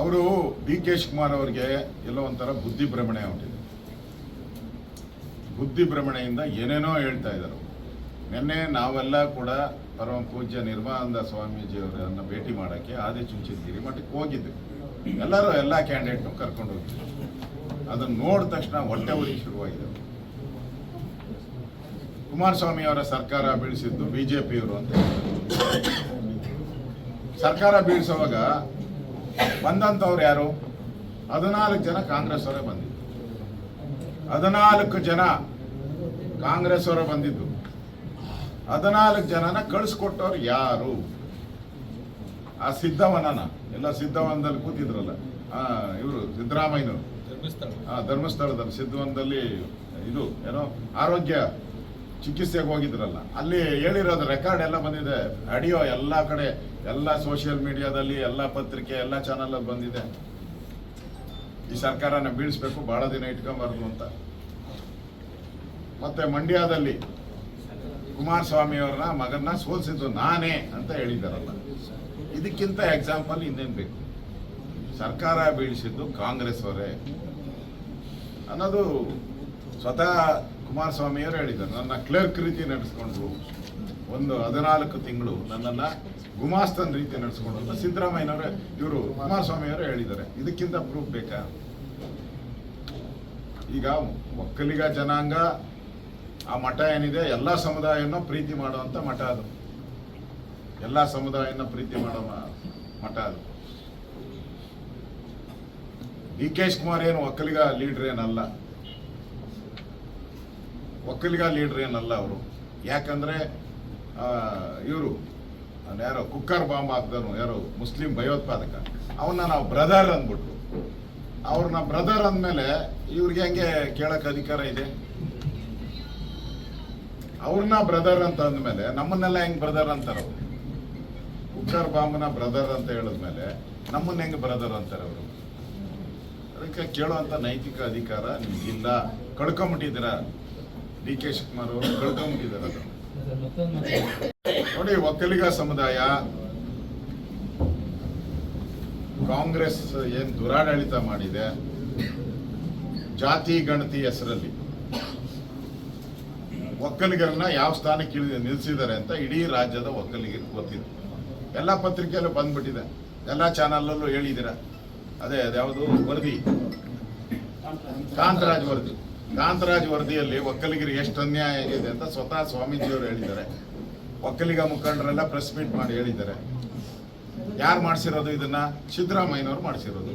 ಅವರು D K Shivakumar ಅವರಿಗೆ ಎಲ್ಲ ಒಂಥರ ಬುದ್ಧಿ ಭ್ರಮಣೆ ಹೊಂಟಿದೆ ಬುದ್ಧಿ ಭ್ರಮಣೆಯಿಂದ ಏನೇನೋ ಹೇಳ್ತಾ ಇದ್ದಾರೆ. ನಿನ್ನೆ ನಾವೆಲ್ಲ ಕೂಡ ಪರಮ ಪೂಜ್ಯ ನಿರ್ಮಾನಂದ ಸ್ವಾಮೀಜಿಯವರನ್ನ ಭೇಟಿ ಮಾಡೋಕ್ಕೆ ಆದಿಚುಂಚನಗಿರಿ ಮಠಕ್ಕೆ ಹೋಗಿದ್ವಿ. ಎಲ್ಲರೂ ಎಲ್ಲ ಕ್ಯಾಂಡಿಡೇಟ್ನು ಕರ್ಕೊಂಡು ಹೋಗಿದ್ವಿ. ಅದನ್ನು ನೋಡಿದ ತಕ್ಷಣ ಹೊಟ್ಟೆ ಊರಿಗೆ ಶುರುವಾಗಿದೆ. ಕುಮಾರಸ್ವಾಮಿ ಅವರ ಸರ್ಕಾರ ಬೀಳಿಸಿದ್ದು ಪಿಯವರು ಅಂತ ಸರ್ಕಾರ ಬೀಳಿಸುವಾಗ ಬಂದಂಥವ್ರು ಯಾರು? ಹದಿನಾಲ್ಕು ಜನ ಕಾಂಗ್ರೆಸ್ ಅವರೇ ಬಂದಿದ್ದು ಹದಿನಾಲ್ಕು ಜನ ಕಾಂಗ್ರೆಸ್ ಅವರೇ ಬಂದಿದ್ದು ಹದಿನಾಲ್ಕು ಜನನ ಕಳಿಸ್ಕೊಟ್ಟವ್ರು ಯಾರು? ಆ ಸಿದ್ಧವನನ ಎಲ್ಲ ಸಿದ್ದವನದಲ್ಲಿ ಕೂತಿದ್ರಲ್ಲ. ಆ ಇವರು ಸಿದ್ದರಾಮಯ್ಯನವರು. ಆ ಧರ್ಮಸ್ಥಳದಲ್ಲಿ ಸಿದ್ದವನದಲ್ಲಿ ಇದು ಏನೋ ಆರೋಗ್ಯ ಚಿಕಿತ್ಸೆಗೆ ಹೋಗಿದ್ರಲ್ಲ, ಅಲ್ಲಿ ಹೇಳಿರೋದು ರೆಕಾರ್ಡ್ ಎಲ್ಲ ಬಂದಿದೆ. ಆಡಿಯೋ ಎಲ್ಲ ಕಡೆ, ಎಲ್ಲ ಸೋಷಿಯಲ್ ಮೀಡಿಯಾದಲ್ಲಿ ಎಲ್ಲ ಪತ್ರಿಕೆ, ಎಲ್ಲ ಚಾನಲಲ್ಲಿ ಬಂದಿದೆ. ಈ ಸರ್ಕಾರನ ಬೀಳಿಸ್ಬೇಕು, ಬಹಳ ದಿನ ಇಟ್ಕೊಂಬಾರ್ದು ಅಂತ. ಮತ್ತೆ ಮಂಡ್ಯದಲ್ಲಿ ಕುಮಾರಸ್ವಾಮಿ ಅವ್ರನ್ನ, ಮಗನ್ನ ಸೋಲಿಸಿದ್ದು ನಾನೇ ಅಂತ ಹೇಳಿದಾರಲ್ಲ ಇದಕ್ಕಿಂತ ಎಕ್ಸಾಂಪಲ್ ಇನ್ನೇನು ಬೇಕು? ಸರ್ಕಾರ ಬೀಳಿಸಿದ್ದು ಕಾಂಗ್ರೆಸ್ ಅವರೇ ಅನ್ನೋದು ಸ್ವತಃ ಕುಮಾರಸ್ವಾಮಿಯವರು ಹೇಳಿದ್ದಾರೆ, ನನ್ನ ಕ್ಲರ್ಕ್ ರೀತಿ ನಡೆಸ್ಕೊಂಡ್ರು ಒಂದು ಹದಿನಾಲ್ಕು ತಿಂಗಳು ನನ್ನನ್ನು ಗುಮಾಸ್ತನ ರೀತಿ ನಡೆಸ್ಕೊಂಡು ಅಂತ ಸಿದ್ದರಾಮಯ್ಯನವರೇ ಇವರು ಕುಮಾರಸ್ವಾಮಿಯವರು ಹೇಳಿದ್ದಾರೆ. ಇದಕ್ಕಿಂತ ಪ್ರೂಫ್ ಬೇಕಾ? ಈಗ ಒಕ್ಕಲಿಗ ಜನಾಂಗ, ಆ ಮಠ ಏನಿದೆ, ಎಲ್ಲ ಸಮುದಾಯನ ಪ್ರೀತಿ ಮಾಡುವಂಥ ಮಠ ಅದು. ಎಲ್ಲ ಸಮುದಾಯನ ಪ್ರೀತಿ ಮಾಡೋ ಮಠ ಅದು. ಡಿ ಕೆ ಶಿವಕುಮಾರ್ ಏನು ಒಕ್ಕಲಿಗ ಲೀಡ್ರ್ ಏನಲ್ಲ. ಒಕ್ಕಲಿಗ ಲೀಡ್ರ್ ಏನಲ್ಲ ಅವರು. ಯಾಕಂದ್ರೆ ಇವರು ಯಾರೋ ಕುಕ್ಕರ್ ಬಾಂಬ್ ಹಾಕ್ದನು ಯಾರೋ ಮುಸ್ಲಿಂ ಭಯೋತ್ಪಾದಕ ಅವನ್ನ ನಾವು ಬ್ರದರ್ ಅಂದ್ಬಿಟ್ರು. ಅವ್ರನ್ನ ಬ್ರದರ್ ಅಂದಮೇಲೆ ಇವ್ರಿಗೆ ಹೆಂಗೆ ಕೇಳಕ್ ಅಧಿಕಾರ ಇದೆ? ಅವ್ರನ್ನ ಬ್ರದರ್ ಅಂತ ಅಂದಮೇಲೆ ನಮ್ಮನ್ನೆಲ್ಲ ಹೆಂಗೆ ಬ್ರದರ್ ಅಂತಾರೆ ಅವ್ರು? ಕುಕ್ಕರ್ ಬಾಂಬ್ನ ಬ್ರದರ್ ಅಂತ ಹೇಳಿದ್ಮೇಲೆ ನಮ್ಮನ್ನ ಹೆಂಗೆ ಬ್ರದರ್ ಅಂತಾರೆ ಅವರು? ಅದಕ್ಕೆ ಕೇಳುವಂತ ನೈತಿಕ ಅಧಿಕಾರ ನಿಮ್ಗಿಲ್ಲ. ಕಳ್ಕೊಂಬಿಟ್ಟಿದ್ದೀರ? ಡಿ ಕೆ ಶಿವಕುಮಾರ್ ಅವರು ಕಳ್ಕೊಂಬಿಟ್ಟಿದ್ದಾರೆ ಅದು. ನೋಡಿ ಒಕ್ಕಲಿಗ ಸಮುದಾಯ ಕಾಂಗ್ರೆಸ್ ಏನ್ ದುರಾಡಳಿತ ಮಾಡಿದೆ ಜಾತಿ ಗಣತಿ ಹೆಸರಲ್ಲಿ. ಒಕ್ಕಲಿಗರನ್ನ ಯಾವ ಸ್ಥಾನಕ್ಕೆ ಇಳಿದ ನಿಲ್ಲಿಸಿದ್ದಾರೆ ಅಂತ ಇಡೀ ರಾಜ್ಯದ ಒಕ್ಕಲಿಗರಿಗೆ ಗೊತ್ತಿದೆ. ಎಲ್ಲ ಪತ್ರಿಕೆಯಲ್ಲೂ ಬಂದ್ಬಿಟ್ಟಿದೆ. ಎಲ್ಲ ಚಾನಲ್ಲಲ್ಲೂ ಹೇಳಿದಿರ ಅದೇ ಅದ್ಯಾವುದು ವರದಿ? ಕಾಂತರಾಜ್ ವರದಿ. ಕಾಂತರಾಜ್ ವರದಿಯಲ್ಲಿ ಒಕ್ಕಲಿಗರಿಗೆ ಎಷ್ಟು ಅನ್ಯಾಯ ಆಗಿದೆ ಅಂತ ಸ್ವತಃ ಸ್ವಾಮೀಜಿಯವರು ಹೇಳಿದ್ದಾರೆ. ಒಕ್ಕಲಿಗ ಮುಖಂಡರೆಲ್ಲ ಪ್ರೆಸ್ ಮೀಟ್ ಮಾಡಿ ಹೇಳಿದ್ದಾರೆ. ಯಾರು ಮಾಡಿಸಿರೋದು ಇದನ್ನ? ಸಿದ್ದರಾಮಯ್ಯನವ್ರು ಮಾಡಿಸಿರೋದು.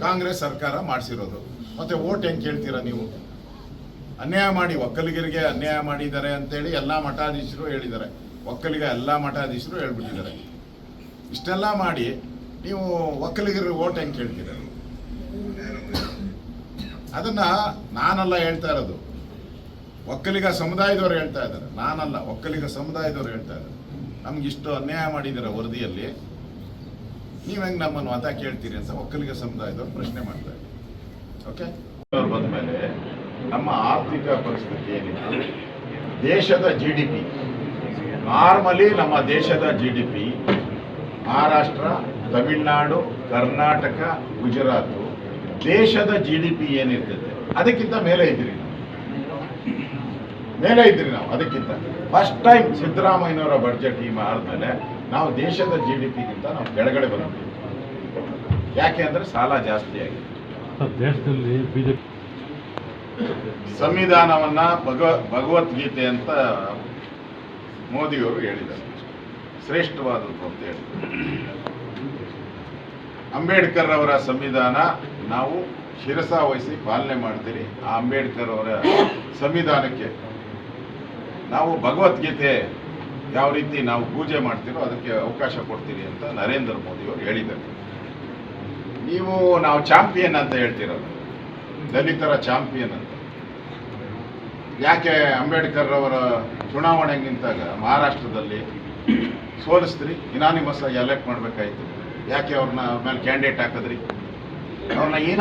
ಕಾಂಗ್ರೆಸ್ ಸರ್ಕಾರ ಮಾಡಿಸಿರೋದು. ಮತ್ತೆ ಓಟ್ ಹೆಂಗೆ ಕೇಳ್ತೀರಾ ನೀವು? ಅನ್ಯಾಯ ಮಾಡಿ, ಒಕ್ಕಲಿಗರಿಗೆ ಅನ್ಯಾಯ ಮಾಡಿದ್ದಾರೆ ಅಂತೇಳಿ ಎಲ್ಲ ಮಠಾಧೀಶರು ಹೇಳಿದ್ದಾರೆ. ಒಕ್ಕಲಿಗ ಎಲ್ಲ ಮಠಾಧೀಶರು ಹೇಳ್ಬಿಟ್ಟಿದ್ದಾರೆ. ಇಷ್ಟೆಲ್ಲ ಮಾಡಿ ನೀವು ಒಕ್ಕಲಿಗರಿಗೆ ಓಟ್ ಹೆಂಗೆ ಕೇಳ್ತೀರ? ಅದನ್ನ ನಾನಲ್ಲ ಹೇಳ್ತಾ ಇರೋದು. ಒಕ್ಕಲಿಗ ಸಮುದಾಯದವರು ಹೇಳ್ತಾ ಇದ್ದಾರೆ. ನಾನಲ್ಲ, ಒಕ್ಕಲಿಗ ಸಮುದಾಯದವರು ಹೇಳ್ತಾ ಇದ್ದಾರೆ. ನಮ್ಗೆ ಇಷ್ಟು ಅನ್ಯಾಯ ಮಾಡಿದ್ದೀರ ವರದಿಯಲ್ಲಿ. ನೀವು ಹೆಂಗ್ ನಮ್ಮನ್ನು ಮತ ಕೇಳ್ತೀರಿ ಅಂತ ಒಕ್ಕಲಿಗ ಸಮುದಾಯದವ್ರು ಪ್ರಶ್ನೆ ಮಾಡ್ತಾರೆ ಓಕೆ ಬಂದ್ಮೇಲೆ ನಮ್ಮ ಆರ್ಥಿಕ ಪರಿಸ್ಥಿತಿ ಏನಿದೆ ದೇಶದ ಜಿ ಡಿ ಪಿ ನಾರ್ಮಲಿ ನಮ್ಮ ದೇಶದ G D P Maharashtra, Tamil Nadu, Karnataka, Gujarat. ದೇಶದ ಜಿ ಡಿ ಪಿ ಏನಿರ್ತದೆ ಅದಕ್ಕಿಂತ ಮೇಲೆ ಇದ್ರಿ ನಾವು ಮೇಲೆ ಇದ್ರಿ ನಾವು ಅದಕ್ಕಿಂತ. ಫಸ್ಟ್ ಟೈಮ್ ಸಿದ್ದರಾಮಯ್ಯನವರ ಬಡ್ಜೆಟ್ ಈ ಆದ್ಮೇಲೆ ನಾವು ದೇಶದ ಜಿ ಡಿ ಪಿಗಿಂತ ನಾವು ಕೆಳಗಡೆ ಬಂದಿದ್ದೀವಿ ಯಾಕೆ ಅಂದ್ರೆ ಸಾಲ ಜಾಸ್ತಿ ಆಗಿದೆ. ದೇಶದಲ್ಲಿ ಬಿಜೆಪಿ ಸಂವಿಧಾನವನ್ನ ಭಗವ ಭಗವದ್ಗೀತೆ ಅಂತ ಮೋದಿಯವರು ಹೇಳಿದ್ದಾರೆ. ಶ್ರೇಷ್ಠವಾದದ್ದು ಅಂತ ಹೇಳಿದರು ಅಂಬೇಡ್ಕರ್ ಅವರ ಸಂವಿಧಾನ ನಾವು ಶಿರಸ ವಹಿಸಿ ಪಾಲನೆ ಮಾಡ್ತೀರಿ. ಆ ಅಂಬೇಡ್ಕರ್ ಅವರ ಸಂವಿಧಾನಕ್ಕೆ ನಾವು ಭಗವದ್ಗೀತೆ ಯಾವ ರೀತಿ ನಾವು ಪೂಜೆ ಮಾಡ್ತೀರೋ ಅದಕ್ಕೆ ಅವಕಾಶ ಕೊಡ್ತೀರಿ ಅಂತ ನರೇಂದ್ರ ಮೋದಿಯವರು ಹೇಳಿದ್ದಾರೆ. ನೀವು ನಾವು ಚಾಂಪಿಯನ್ ಅಂತ ಹೇಳ್ತಿರೋದು ದಲಿತರ ಚಾಂಪಿಯನ್ ಅಂತ. ಯಾಕೆ ಅಂಬೇಡ್ಕರ್ ಅವರ ಚುನಾವಣೆ ನಿಂತಾಗ ಮಹಾರಾಷ್ಟ್ರದಲ್ಲಿ ಸೋಲಿಸ್ತೀರಿ? ಇನಾನಿಮಸ್ ಆಗಿ ಎಲೆಕ್ಟ್ ಮಾಡ್ಬೇಕಾಯ್ತು. ಯಾಕೆ ಅವ್ರನ್ನ ಅವ್ರ ಮೇಲೆ ಕ್ಯಾಂಡಿಡೇಟ್ ಹಾಕಿದ್ರಿ? ಅವ್ರನ್ನ